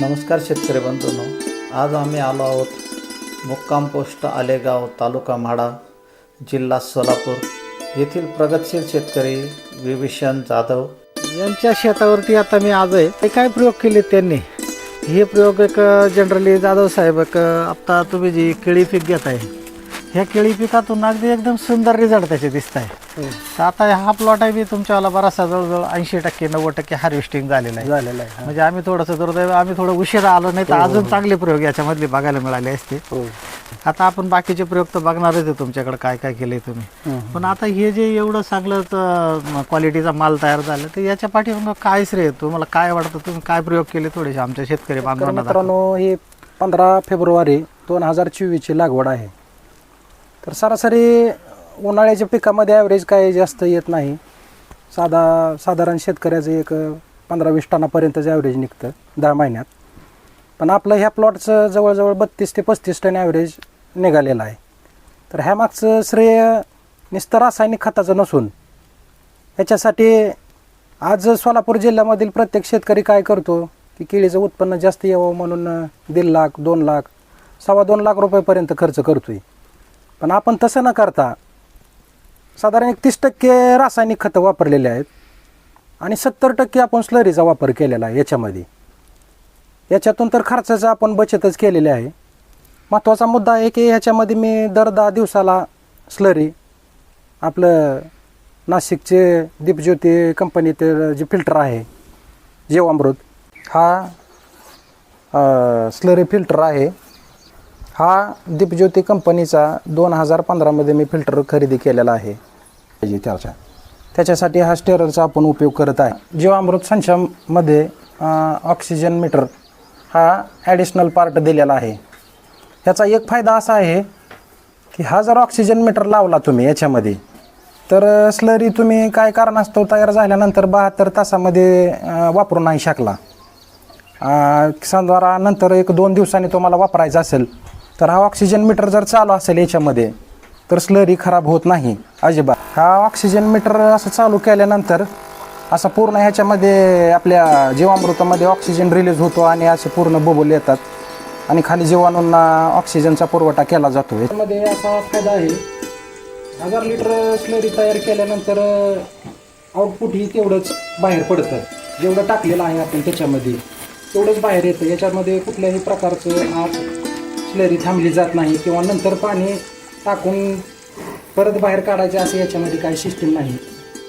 नमस्कार शेतकरी बंधूंनो. आज आम्ही आलो आहोत मुक्काम पोस्ट आलेगाव तालुका म्हाडा जिल्हा सोलापूर येथील प्रगतशील शेतकरी विभीषण जाधव. यांच्या शेतावरती आता मी आज आहे. ते काय प्रयोग केले त्यांनी? हे प्रयोग एक जनरली जाधव साहेब एक आता तुम्ही जी केळी पीक घेत आहे ह्या केळी पिकातून अगदी एकदम सुंदर रिझल्ट त्याचे दिसत आहे तर आता हा प्लॉट आहे बी तुमच्यावाला बराचसा जवळजवळ ऐंशी टक्के नव्वद टक्के हार्वेस्टिंग झालेला आहे. झालेला आहे म्हणजे आम्ही थोडंसं दुर्दैव आम्ही थोडं उशिरा आलो नाही तर अजून चांगले प्रयोग याच्यामधले बघायला मिळाले असते. हो. आता आपण बाकीचे प्रयोग तर बघणारच आहे तुमच्याकडे काय काय केलंय तुम्ही. पण आता हे जे एवढं चांगलं क्वालिटीचा माल तयार झाला तर याच्या पाठीमागं काय श्रेय? तुम्हाला काय वाटतं? तुम्ही काय प्रयोग केले थोडेसे आमच्या शेतकरी बांधवांना ही पंधरा फेब्रुवारी दोन हजार चोवीसची लागवड आहे. तर सरासरी उन्हाळ्याच्या पिकामध्ये ॲव्हरेज काय जास्त येत नाही. साधा साधारण शेतकऱ्याचं एक पंधरा वीस टनापर्यंतच ॲव्हरेज निघतं दहा महिन्यात. पण आपलं ह्या प्लॉटचं जवळजवळ बत्तीस ते पस्तीस टन ॲव्हरेज निघालेलं आहे. तर ह्या मागचं श्रेय नुसतं रासायनिक खताचं नसून ह्याच्यासाठी आज सोलापूर जिल्ह्यामधील प्रत्येक शेतकरी काय करतो की केळीचं उत्पन्न जास्त यावं म्हणून दीड लाख दोन लाख सव्वा दोन लाख रुपयेपर्यंत खर्च करतो आहे पण आपण तसं न करता साधारण एक तीस टक्के रासायनिक खतं वापरलेले आहेत आणि सत्तर टक्के आपण स्लरीचा वापर केलेला आहे याच्यामध्ये. याच्यातून तर खर्चाचा आपण बचतच केलेली आहे. महत्त्वाचा मुद्दा आहे की ह्याच्यामध्ये मी दर दहा दिवसाला स्लरी आपलं नाशिकचे दीपज्योती कंपनीचे जे फिल्टर आहे जीवामृत हा स्लरी फिल्टर आहे. हा दीपज्योती कंपनीचा दोन हजार पंधरामध्ये मी फिल्टर खरेदी केलेला आहे. पाहिजे त्याच्या. त्याच्यासाठी हा स्टेरलचा आपण उपयोग करत आहे. जीवामृत संचामध्ये अं, ऑक्सिजन मीटर हा ॲडिशनल पार्ट दिलेला आहे. ह्याचा एक फायदा असा आहे की हा जर ऑक्सिजन मीटर लावला तुम्ही याच्यामध्ये तर स्लरी तुम्ही काय कारणास्तव तयार झाल्यानंतर बहात्तर तासामध्ये वापरू नाही शकला. नंतर एक दोन दिवसांनी तुम्हाला वापरायचा असेल तर हा ऑक्सिजन मीटर जर चालू असेल याच्यामध्ये तर स्लरी खराब होत नाही अजिबात. हा ऑक्सिजन मीटर असं चालू केल्यानंतर असा पूर्ण ह्याच्यामध्ये आपल्या जीवामृतामध्ये ऑक्सिजन रिलीज होतो आणि असे पूर्ण बबल येतात. आणि खाली जीवाणूंना ऑक्सिजनचा पुरवठा केला जातो यामध्ये असा फायदा आहे हजार लिटर स्लरी तयार केल्यानंतर आउटपुट ही तेवढंच बाहेर पडतं. जेवढं टाकलेलं आहे आपण त्याच्यामध्ये तेवढंच बाहेर येतं. याच्यामध्ये कुठल्याही प्रकारचं आज स्लरी थांबली जात नाही किंवा नंतर पाणी टाकून परत बाहेर काढायचे असं याच्यामध्ये काही सिस्टीम नाही.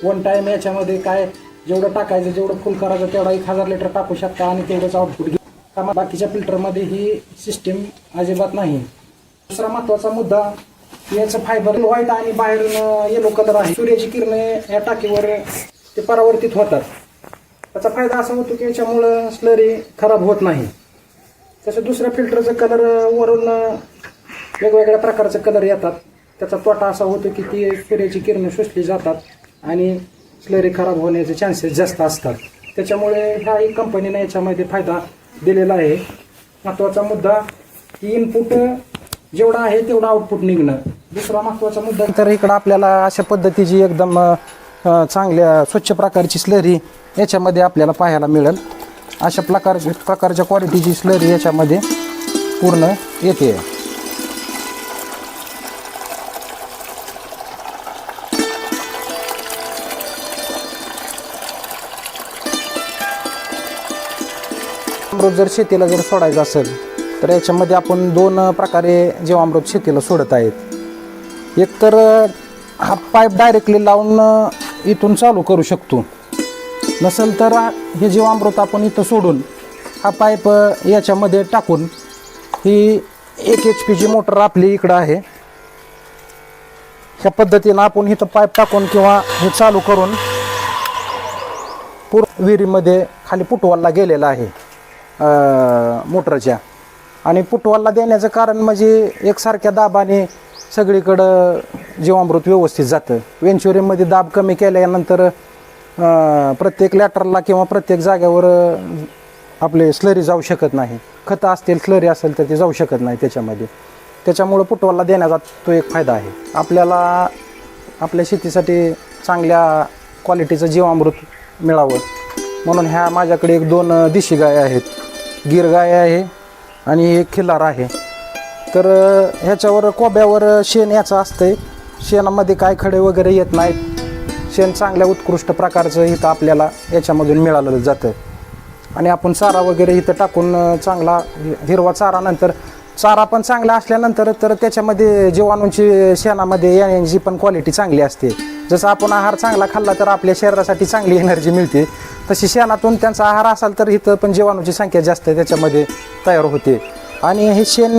वन टाईम याच्यामध्ये काय जेवढं टाकायचं जेवढं फुल करायचं तेवढा एक हजार लिटर टाकू शकता आणि तेवढंच आउटपुट का बाकीच्या फिल्टरमध्ये ही सिस्टीम अजिबात नाही. दुसरा महत्त्वाचा मुद्दा याचं फायबर व्हाईट आणि बाहेरून येलो कलर आहे. सूर्याची किरणे या टाकीवर ते परावर्तित होतात. त्याचा फायदा असा होतो की याच्यामुळं स्लरी खराब होत नाही. तसं दुसऱ्या फिल्टरचं कलर वरून वेगवेगळ्या प्रकारचे कलर येतात. त्याचा तोटा असा होतो की ती सूर्याची किरणं शोषली जातात आणि स्लरी खराब होण्याचे चान्सेस जास्त असतात. त्याच्यामुळे ह्याही कंपनीने याच्यामध्ये फायदा दिलेला आहे. महत्त्वाचा मुद्दा की इनपुट जेवढा आहे तेवढा आउटपुट निघणं. दुसरा महत्त्वाचा मुद्दा तर इकडं आपल्याला अशा पद्धतीची एकदम चांगल्या स्वच्छ प्रकारची स्लरी याच्यामध्ये आपल्याला पाहायला मिळेल. अशा प्रकारच्या प्रकारच्या क्वालिटीची स्लरी याच्यामध्ये पूर्ण येते. अमृत जर शेतीला जर सोडायचं असेल तर याच्यामध्ये आपण दोन प्रकारे जीवामृत शेतीला सोडत आहेत. एक तर हा पाईप डायरेक्टली लावून इथून चालू करू शकतो. नसेल तर हे जीवामृत आपण इथं सोडून हा पाईप याच्यामध्ये टाकून ही एक एच पीची मोटर आपली इकडं आहे. ह्या पद्धतीनं आपण इथं पाईप टाकून किंवा हे चालू करून पूर्ण विहिरीमध्ये खाली पुटवालला गेलेला आहे मोटरच्या. आणि पुटवालला देण्याचं कारण म्हणजे एकसारख्या दाबाने सगळीकडं जीवामृत व्यवस्थित जातं. वेंचुरीमध्ये दाब कमी केल्यानंतर प्रत्येक लॅटरला किंवा प्रत्येक जागेवर आपले स्लरी जाऊ शकत नाही. खतं असतील स्लरी असेल तर ते जाऊ शकत नाही त्याच्यामध्ये. त्याच्यामुळं पुटवाला देण्याचा तो एक फायदा आहे. आपल्याला आपल्या शेतीसाठी चांगल्या क्वालिटीचं जीवामृत मिळावं. म्हणून ह्या माझ्याकडे एक दोन देशी गाय आहेत. गिर गाय आहे आणि एक खिल्लार आहे. तर ह्याच्यावर कोब्यावर शेण याचं असतंय. शेणामध्ये काय खडे वगैरे येत नाहीत. शेण चांगल्या उत्कृष्ट प्रकारचं इथं आपल्याला याच्यामधून मिळालं जातं. आणि आपण चारा वगैरे इथं टाकून चांगला हिरवा चारा नंतर चारा पण चांगला असल्यानंतर तर त्याच्यामध्ये जीवाणूंची शेणामध्ये येण्याची पण क्वालिटी चांगली असते. जसं आपण आहार चांगला खाल्ला तर आपल्या शरीरासाठी चांगली एनर्जी मिळते. तशी शेणातून त्यांचा आहार असाल तर इथं पण जीवाणूची संख्या जास्त त्याच्यामध्ये तयार होते. आणि हे शेण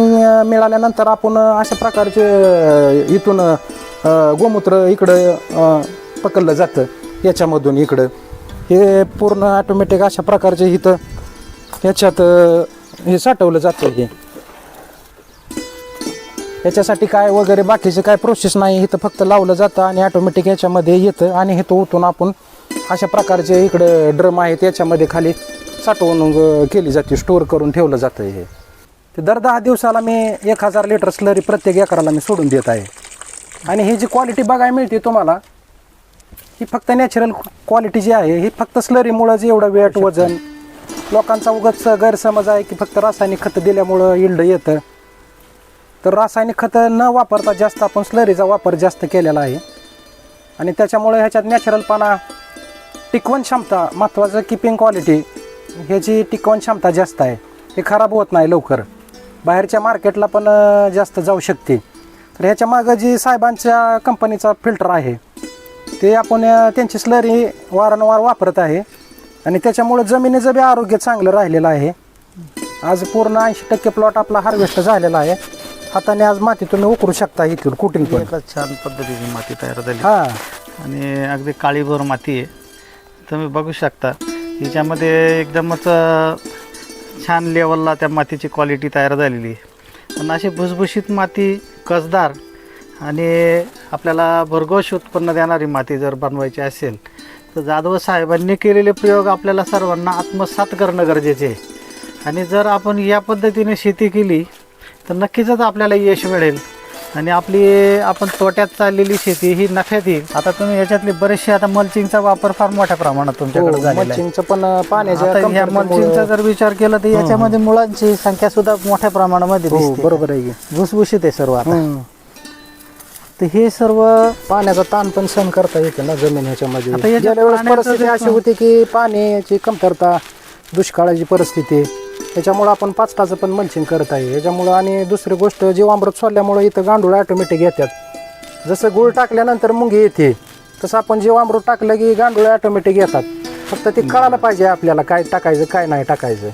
मिळाल्यानंतर आपण अशा प्रकारचे इथून गोमूत्र इकडं पकडलं जातं. याच्यामधून इकडं. हे पूर्ण ऑटोमॅटिक अशा प्रकारचे इथं ह्याच्यात हे साठवलं जातं हे. याच्यासाठी काय वगैरे बाकीचे काय प्रोसेस नाही इथं फक्त लावलं जातं आणि ऑटोमॅटिक याच्यामध्ये येतं आणि हे तो उतून आपण अशा प्रकारचे इकडं ड्रम आहेत याच्यामध्ये खाली साठवणूक केली जाते स्टोअर करून ठेवलं जातं हे. ते दर दहा दिवसाला मी एक हजार लिटर स्लरी प्रत्येक एकराला मी सोडून देत आहे. आणि ही जी क्वालिटी बघायला मिळते तुम्हाला ही फक्त नॅचरल क्वालिटी जी आहे ही फक्त स्लरीमुळंच एवढं वेट वजन लोकांचा उगाच गैरसमज आहे की फक्त रासायनिक खतं दिल्यामुळं इल्ड येतं. तर रासायनिक खतं न वापरता जास्त आपण स्लरीचा वापर जास्त केलेला आहे. आणि त्याच्यामुळे ह्याच्यात नॅचरलपणा टिकवण क्षमता महत्त्वाचं किपिंग क्वालिटी ह्याची टिकवण क्षमता जास्त आहे. हे खराब होत नाही लवकर. बाहेरच्या मार्केटला पण जास्त जाऊ शकते. तर ह्याच्या मागं जी साहेबांच्या कंपनीचा फिल्टर आहे ते आपण त्यांची स्लरी वारंवार वापरत आहे. आणि त्याच्यामुळे जमिनीचं बी आरोग्य चांगलं राहिलेलं आहे. आज पूर्ण ऐंशी टक्के प्लॉट आपला हार्वेस्ट झालेला आहे. हाताने आज माती तुम्ही उकरू शकता इथून कुठून पण. छान पद्धतीची माती तयार झाली. हा. आणि अगदी काळीभोर माती आहे. तुम्ही बघू शकता हिच्यामध्ये एकदमच छान लेवलला त्या मातीची क्वालिटी तयार झालेली आहे. पण अशी भुसभुशीत माती कसदार आणि आपल्याला भरघोष उत्पन्न देणारी माती जर बनवायची असेल तर जाधव साहेबांनी केलेले प्रयोग आपल्याला सर्वांना आत्मसात करणं गरजेचे आहे. आणि जर आपण या पद्धतीने शेती केली तर नक्कीच आपल्याला यश मिळेल. आणि आपली आपण तोट्यात चाललेली शेती ही नफ्यात येईल. आता तुम्ही याच्यातले बरेचसे आता मल्चिंगचा वापर फार मोठ्या प्रमाणात तुमच्याकडे झालेला आहे. मल्चिंगचं पण पाण्याच्या मल्चिंगचा जर विचार केला तर याच्यामध्ये मुळांची संख्या सुद्धा मोठ्या प्रमाणामध्ये हो बरोबर आहे. भुसभुशीत आहे सर्व आता. तर हे सर्व पाण्याचा ताण पण सहन करता येते ना जमीन ह्याच्यामध्ये. आता याच्यात गेल्या वेळेस पाण्याचं परिस्थिती जे- अशी होती की पाण्याची कमतरता दुष्काळाची परिस्थिती त्याच्यामुळं आपण पाचटाचं पण मल्चिंग करत आहे. याच्यामुळं आणि दुसरी गोष्ट जीवामृत सोडल्यामुळं इथं गांडूळ ऑटोमॅटिक येतात. जसं गुळ टाकल्यानंतर मुंगी येते तसं आपण जीवामृत टाकलं की गांडूळ ऑटोमॅटिक येतात. फक्त ते कळायला पाहिजे आपल्याला काय टाकायचं काय नाही टाकायचं.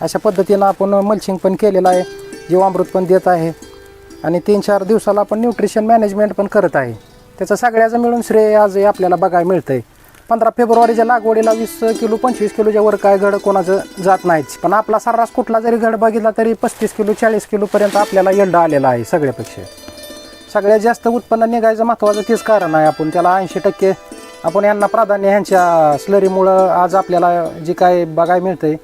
अशा पद्धतीनं आपण मल्चिंग पण केलेलं आहे जीवामृत पण देत आहे. आणि तीन चार दिवसाला आपण न्यूट्रिशन मॅनेजमेंट पण करत आहे. त्याचं सगळ्याचं मिळून श्रेय आज आपल्याला बघायला आहे पंधरा फेब्रुवारीच्या लागवडीला वीस किलो पंचवीस किलोच्या वर काय घड कोणाचं जात नाहीच. पण आपला सर्रास कुठला जरी घड बघितला तरी पस्तीस किलो चाळीस किलोपर्यंत आपल्याला यल्ड आलेला आहे सगळ्यापेक्षा. सगळ्यात जास्त उत्पन्न निघायचं महत्त्वाचं तेच कारण आहे आपण. त्याला ऐंशी टक्के आपण यांना प्राधान्य ह्यांच्या स्लरीमुळं आज आपल्याला जे काय बघायला मिळतं आहे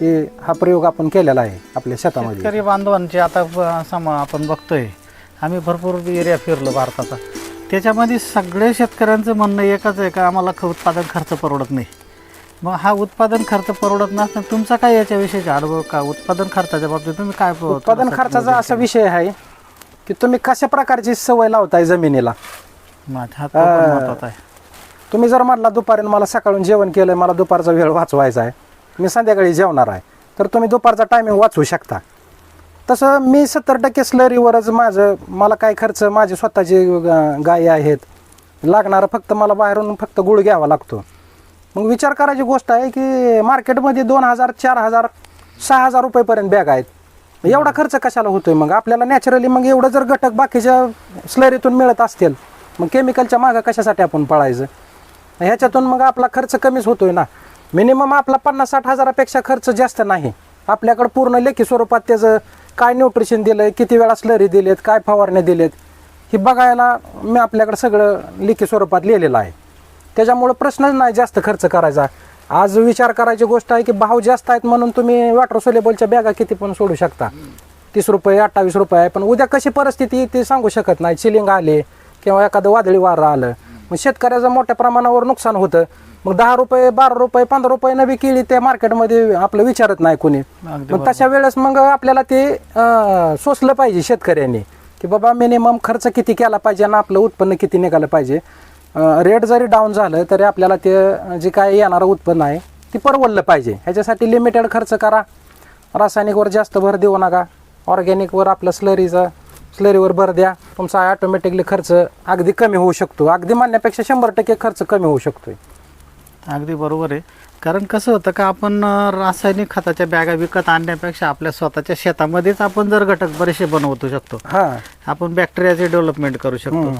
हा प्रयोग आपण केलेला आहे आपल्या शेतामध्ये. शेतकरी बांधवांचे आता ब- सम आपण बघतोय आम्ही भरपूर एरिया फिरलो भारताचा. त्याच्यामध्ये सगळ्या शेतकऱ्यांचं म्हणणं एकच आहे का आम्हाला ख उत्पादन खर्च परवडत नाही. मग हा उत्पादन खर्च परवडत नसताना तुमचा काय याच्याविषयीचा अनुभव का? उत्पादन खर्चाच्या बाबतीत तुम्ही काय प- उत्पादन थोडंसं खर्चाचा असा विषय आहे की तुम्ही कशा प्रकारची सवय लावताय जमिनीला? केलं? माझा हा तो पण अं, महत्त्वाचा आहे. तुम्ही जर म्हटला दुपारी मला सकाळून जेवण केलं मला दुपारचा वेळ वाचवायचा आहे. मी संध्याकाळी जेवणार आहे. तर तुम्ही दुपारचा टायमिंग वाचवू शकता. तसं मी सत्तर टक्के स्लरीवरच माझं मला काय खर्च माझे स्वतःचे गायी आहेत. लागणारं फक्त मला बाहेरून फक्त गुळ घ्यावा लागतो. मग विचार करायची गोष्ट आहे की मार्केटमध्ये दोन हजार चार हजार सहा हजार रुपयेपर्यंत बॅग आहेत. एवढा खर्च कशाला होतोय मग? आपल्याला नॅचरली मग एवढं जर घटक बाकीच्या स्लरीतून मिळत असतील मग केमिकलच्या मागं कशासाठी आपण पळायचं? ह्याच्यातून मग आपला खर्च कमीच होतोय ना. मिनिमम आपला पन्नास साठ हजारापेक्षा खर्च जास्त नाही. आपल्याकडं पूर्ण लेखी स्वरूपात त्याचं काय न्यूट्रिशन दिलंय किती वेळा स्लरी दिलेत काय फवारण्या दिलेत हे बघायला मी आपल्याकडं सगळं लेखी स्वरूपात लिहिलेलं आहे. त्याच्यामुळं प्रश्नच नाही जास्त खर्च करायचा. आज विचार करायची गोष्ट आहे की भाव जास्त आहेत म्हणून तुम्ही वॉटर सोलेबलच्या बॅगा किती पण सोडू शकता. तीस रुपये अठ्ठावीस रुपये आहे पण उद्या कशी परिस्थिती ते सांगू शकत नाही. चिलिंग आले किंवा एखादं वादळी वारं आलं. मग शेतकऱ्याचं मोठ्या प्रमाणावर नुकसान होतं. मग दहा रुपये बारा रुपये पंधरा रुपये नवी केळी त्या मार्केटमध्ये आपलं विचारत नाही कोणी. अगदी मग तशा वेळेस मग आपल्याला ते अं, सोसलं पाहिजे शेतकऱ्यांनी. की बाबा मिनिमम खर्च किती केला पाहिजे आणि आपलं उत्पन्न किती निघालं पाहिजे. रेट जरी डाऊन झालं तरी आपल्याला ते अं, जे काय येणारं उत्पन्न आहे ते परवडलं पाहिजे. ह्याच्यासाठी लिमिटेड खर्च करा. रासायनिकवर जास्त भर देऊ नका. ऑर्गॅनिकवर आपलं स्लरीचा स्लरीवर भर द्या. तुमचा ऑटोमॅटिकली खर्च अगदी कमी होऊ शकतो. अगदी म्हणण्यापेक्षा शंभर टक्के खर्च कमी होऊ शकतो अगदी बरोबर आहे. कारण कसं होतं का आपण रासायनिक खताच्या बॅगा विकत आणण्यापेक्षा आपल्या स्वतःच्या शेतामध्येच आपण जर घटक बरेचसे बनवतो शकतो. हां. आपण बॅक्टेरियाचे डेव्हलपमेंट करू शकतो.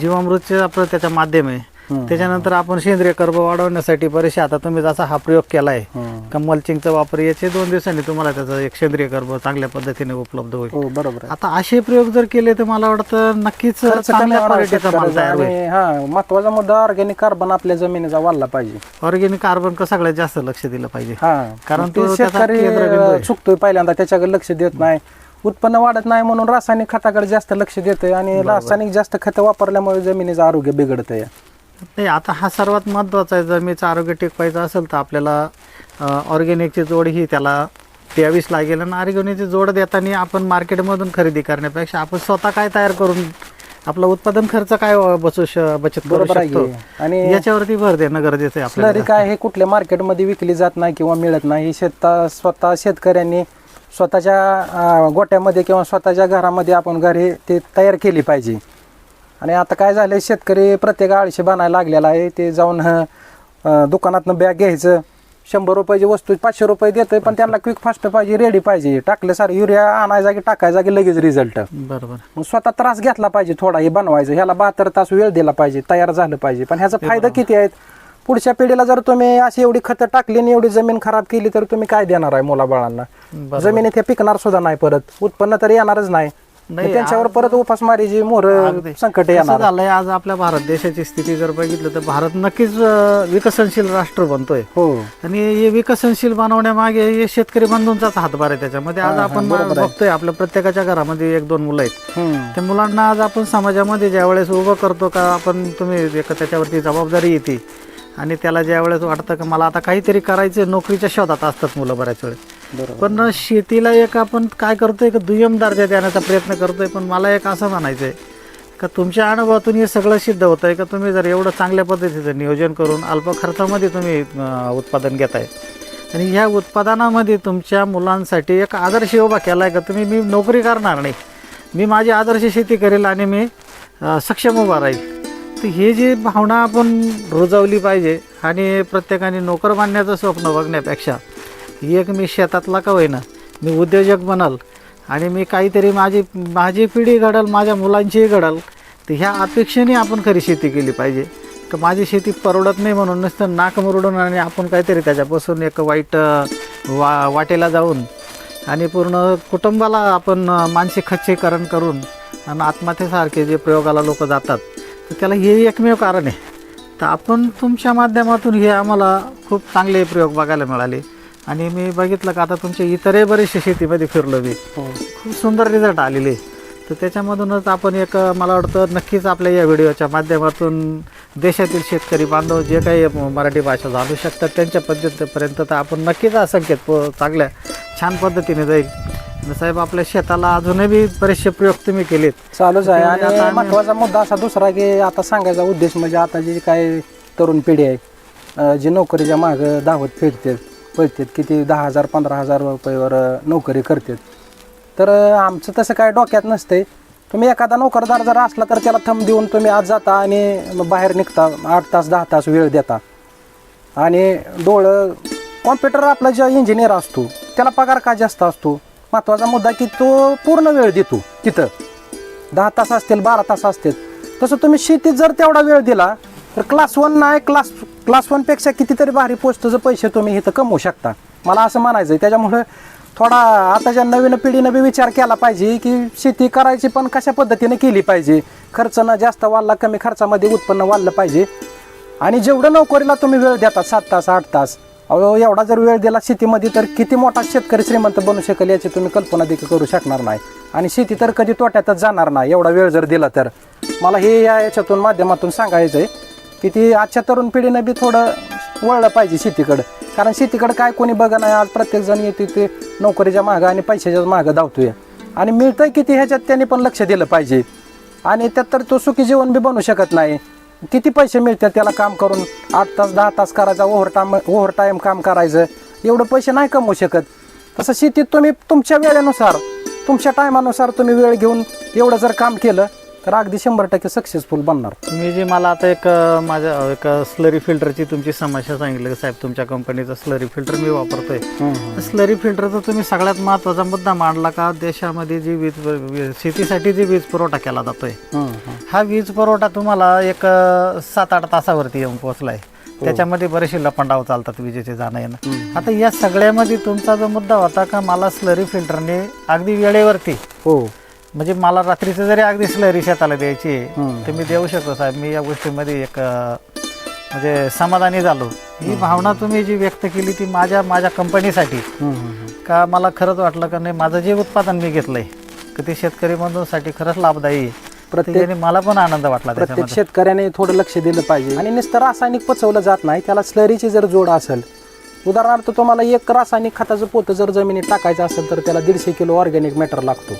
जीवामृतचे आपलं त्याचं माध्यम आहे त्याच्यानंतर आपण सेंद्रिय कर्ब वाढवण्यासाठी बरेचसे आता तुम्ही जसा हा प्रयोग केला आहे का मल्चिंगचा वापर याचे दोन दिवसांनी तुम्हाला त्याचा एक सेंद्रिय कर्ब चांगल्या पद्धतीने उपलब्ध होईल. हो बरोबर आता असे प्रयोग जर केले तर मला वाटतं नक्कीच चांगल्या क्वालिटीचा माल तयार होईल. हा महत्त्वाचा मुद्दा ऑर्गॅनिक कार्बन आपल्या जमिनीचा वाढला पाहिजे. ऑर्गेनिक कार्बन का सगळ्यात जास्त लक्ष दिलं पाहिजे. कारण तो शेतकरी. चुकतोय पहिल्यांदा त्याच्याकडे लक्ष देत नाही. उत्पन्न वाढत नाही म्हणून रासायनिक खताकडे जास्त लक्ष देतोय आणि रासायनिक जास्त खतं वापरल्यामुळे जमिनीचं आरोग्य बिघडत आहे नाही आता हा सर्वात महत्त्वाचा आहे. जमिनीचं आरोग्य टिकवायचं असेल तर आपल्याला ऑर्गेनिकची जोड ही त्याला द्यावीच लागेल आणि ऑर्गेनिकची जोड देताना आपण मार्केटमधून खरेदी करण्यापेक्षा आपण स्वतः काय तयार करून आपला उत्पादन खर्च काय बचू श- बचत बरोबर आहे. आणि याच्यावरती भर देणं गरजेचं आहे आपल्याला. काय हे कुठल्या मार्केटमध्ये विकली जात नाही किंवा मिळत नाही. ही शेता स्वतः शेतकऱ्यांनी स्वतःच्या गोट्यामध्ये किंवा स्वतःच्या घरामध्ये आपण घरी ते तयार केली पाहिजे. आणि आता काय झालंय शेतकरी प्रत्येक आळशी बनायला लागलेला आहे. ते जाऊन अं, दुकानातनं बॅग घ्यायचं. शंभर रुपयाची वस्तू पाचशे रुपये देतोय पण त्यांना क्विक फास्ट पाहिजे रेडी पाहिजे. टाकलं सारं युरिया आणायचा की टाकायचा की लगेच रिझल्ट बरोबर. मग स्वतः त्रास घेतला पाहिजे थोडा हे बनवायचं. ह्याला बहात्तर तास वेळ दिला पाहिजे तयार झालं पाहिजे. पण ह्याचा फायदा किती आहेत? पुढच्या पिढीला जर तुम्ही अशी एवढी खतं टाकली आणि एवढी जमीन खराब केली तर तुम्ही काय देणार आहे मुलाबाळांना? बरोबर. जमिनीत हे पिकणार सुद्धा नाही परत. उत्पन्न तर येणारच नाही. नाही, मग त्यांच्यावर परत उपासमारीची मोर अगदी. संकट कसं येणार. झालंय आज आपल्या भारत देशाची स्थिती जर बघितलं तर भारत नक्कीच अं, विकसनशील राष्ट्र बनतोय. हो. आणि हे विकसनशील बनवण्यामागे हे शेतकरी बंधूंचाच हातभार आहे त्याच्यामध्ये. आज आपण बघतोय आपल्या प्रत्येकाच्या घरामध्ये एक दोन मुलं आहेत. हम्म. त्या मुलांना आज आपण समाजामध्ये ज्या वेळेस उभं करतो का आपण तुम्ही एक त्याच्यावरती जबाबदारी येते. आणि त्याला ज्या वेळेस वाटतं का मला आता काहीतरी करायचं नोकरीच्या शोधात असतात मुलं बऱ्याच वेळेस. बरोबर. पण शेतीला एक आपण काय करतोय का दुय्यम दर्जा देण्याचा प्रयत्न करतोय पण मला एक असं म्हणायचं आहे का तुमच्या अनुभवातून हे सगळं सिद्ध होत आहे का तुम्ही जर एवढं चांगल्या पद्धतीचं नियोजन करून अल्प खर्चामध्ये तुम्ही उत्पादन उत्पादन घेताय? आणि ह्या उत्पादनामध्ये तुमच्या मुलांसाठी एक आदर्श उभा केला आहे का तुम्ही मी नोकरी करणार नाही मी माझी आदर्श शेती करेल आणि मी सक्षम उभा राहील. तर हे जी भावना आपण रुजवली पाहिजे आणि प्रत्येकाने नोकर बांधण्याचं स्वप्न बघण्यापेक्षा एक मी शेतातला का होईना. मी उद्योजक बनल. आणि मी काहीतरी माझी माझी पिढी घडल माझ्या मुलांचीही घडल. तर ह्या अपेक्षेने आपण खरी शेती केली पाहिजे. का माझी शेती परवडत नाही म्हणून नुसतं नाक मुरडून आणि आपण काहीतरी त्याच्यापासून एक वाईट वा वाटेला जाऊन आणि पूर्ण कुटुंबाला आपण मानसिक खच्चीकरण करून आणि आत्महत्येसारखे जे प्रयोगाला लोक जातात तर त्याला हे एकमेव कारण आहे. तर आपण तुमच्या माध्यमातून हे आम्हाला खूप चांगले प्रयोग बघायला मिळाले. आणि मी बघितलं का आता तुमच्या इतरही बरेचसे शेतीमध्ये फिरलो मी. हो. खूप सुंदर रिझल्ट आलेले. तर त्याच्यामधूनच आपण एक मला वाटतं नक्कीच आपल्या या व्हिडिओच्या माध्यमातून देशातील शेतकरी बांधव जे काही मराठी भाषा जाणू शकतात त्यांच्या पद्धतीपर्यंत तर आपण नक्कीच हा संकेत प चांगल्या छान पद्धतीने जाईल. साहेब आपल्या शेताला अजूनही बरेचसे प्रयोग तुम्ही केलेत. चालूच आहे आणि महत्त्वाचा मुद्दा असा दुसरा की आता सांगायचा उद्देश म्हणजे आता जी काय तरुण पिढी आहे जी नोकरीच्या मागं धावत फिरतात पळतात किती दहा हजार पंधरा हजार रुपयावर नोकरी करतात. तर आमचं तसं काय डोक्यात नसतंय. तुम्ही एखादा नोकरदार जर असला तर त्याला थंब देऊन तुम्ही आज जाता आणि बाहेर निघता आठ तास दहा तास वेळ देता. आणि डोळं कॉम्प्युटर आपला जो इंजिनियर असतो त्याला पगार का जास्त असतो? महत्त्वाचा मुद्दा की तो पूर्ण वेळ देतो तिथं. दहा तास असतील बारा तास असतील. तसं तुम्ही शेतीत जर तेवढा वेळ दिला तर क्लास वन नाही क्लास क्लास वनपेक्षा कितीतरी भारी पोस्टचं पैसे तुम्ही इथं कमवू शकता. मला असं म्हणायचं आहे त्याच्यामुळं थोडा आताच्या नवीन पिढीनं बी विचार केला पाहिजे की शेती करायची पण कशा पद्धतीने केली पाहिजे. खर्च न जास्त वाढला कमी खर्चामध्ये उत्पन्न वाढलं पाहिजे. आणि जेवढं नोकरीला तुम्ही वेळ देता सात तास आठ तास अहो एवढा जर वेळ दिला शेतीमध्ये तर किती मोठा शेतकरी श्रीमंत बनू शकेल याची तुम्ही कल्पना देखील करू शकणार नाही. आणि शेती तर कधी तोट्यातच जाणार नाही एवढा वेळ जर दिला तर. मला हे या याच्यातून माध्यमातून सांगायचं आहे की ती आजच्या तरुण पिढीनं बी थोडं वळलं पाहिजे शेतीकडं. कारण शेतीकडं काय कोणी बघा नाही. आज प्रत्येक जण येते ते नोकरीच्या मागं आणि पैशाच्या मागं धावतोय. आणि मिळतंय किती ह्याच्यात त्यांनी पण लक्ष दिलं पाहिजे. आणि त्यात तर तो सुखी जीवन बी बनू शकत नाही. किती पैसे मिळतात त्याला काम करून? आठ तास दहा तास करायचा ओव्हर टाम ओव्हर टाईम काम करायचं. एवढं पैसे नाही कमवू शकत. तसं शेतीत तुम्ही तुमच्या वेळेनुसार तुमच्या टायमानुसार तुम्ही वेळ घेऊन एवढं जर काम केलं तर अगदी शंभर टक्के सक्सेसफुल बनणार. तुम्ही जी मला आता एक अ, माझ्या एक स्लरी फिल्टरची तुमची समस्या सांगितली साहेब तुमच्या कंपनीचं स्लरी फिल्टर मी वापरतोय. स्लरी फिल्टरचा तुम्ही सगळ्यात महत्त्वाचा मुद्दा मांडला का? देशामध्ये जी वीज वी- शेतीसाठी जी वीज पुरवठा केला जातोय. हा वीज पुरवठा तुम्हाला एक सात आठ तासावरती येऊन पोहोचलाय. त्याच्यामध्ये बरेचसे लपंडाव चालतात विजेचे जाणं येणं. आता या सगळ्यामध्ये तुमचा जो मुद्दा होता का मला स्लरी फिल्टरने अगदी वेळेवरती हो. म्हणजे मला रात्रीचं जरी अगदी स्लरी शेताला द्यायची तर मी देऊ शकतो साहेब. मी या गोष्टीमध्ये एक म्हणजे समाधानी झालो. ही भावना तुम्ही जी व्यक्त केली ती माझ्या माझ्या कंपनीसाठी. का मला खरंच वाटलं का नाही माझं जे उत्पादन मी घेतलंय की ते शेतकरी बंधूंसाठी खरंच लाभदायी आहे. प्रत्येक- त्याच्याने मला पण आनंद वाटला प्रत्येक त्याच्यामध्ये. शेतकऱ्याने थोडं लक्ष दिलं पाहिजे. आणि नुसतं रासायनिक पचवलं जात नाही त्याला स्लरीची जर जोड असेल उदाहरणार्थ तुम्हाला एक रासायनिक खताचं पोतं जर जमिनीत टाकायचं असेल तर त्याला दीडशे किलो ऑर्गॅनिक मॅटर लागतो.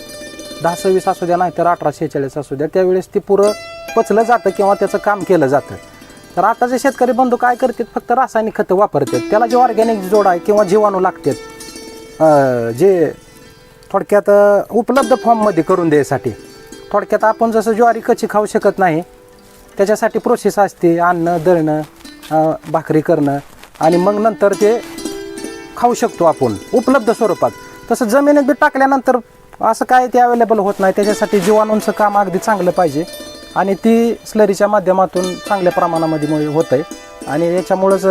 दहा सव्वीस असू द्या नाहीतर अठरा शेहेचाळीस असू द्या त्यावेळेस ते पुरं पचलं जातं किंवा त्याचं काम केलं जातं. तर आताचे शेतकरी बंधू काय करतात फक्त रासायनिक खतं वापरतात. त्याला जे ऑर्गॅनिक जोड आहे किंवा जीवाणू लागतात जे थोडक्यात उपलब्ध फॉर्ममध्ये करून द्यायसाठी. थोडक्यात आपण जसं ज्वारी कच्ची खाऊ शकत नाही त्याच्यासाठी प्रोसेस असते आणणं दळणं भाकरी करणं आणि मग नंतर ते खाऊ शकतो आपण उपलब्ध स्वरूपात. तसं जमिनीत बी टाकल्यानंतर असं काय ते अवेलेबल होत नाही. त्याच्यासाठी जीवाणूंचं काम अगदी चांगलं पाहिजे. आणि ती स्लरीच्या माध्यमातून चांगल्या प्रमाणामध्ये होत आहे आणि याच्यामुळंच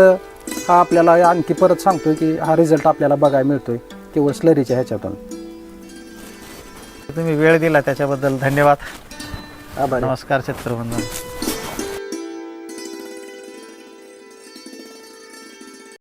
हा आपल्याला आणखी परत सांगतोय की हा रिझल्ट आपल्याला बघायला मिळतोय. केवळ स्लरीच्या ह्याच्यातून. तुम्ही वेळ दिला त्याच्याबद्दल धन्यवाद. आभार. नमस्कार शेतकरी बंधू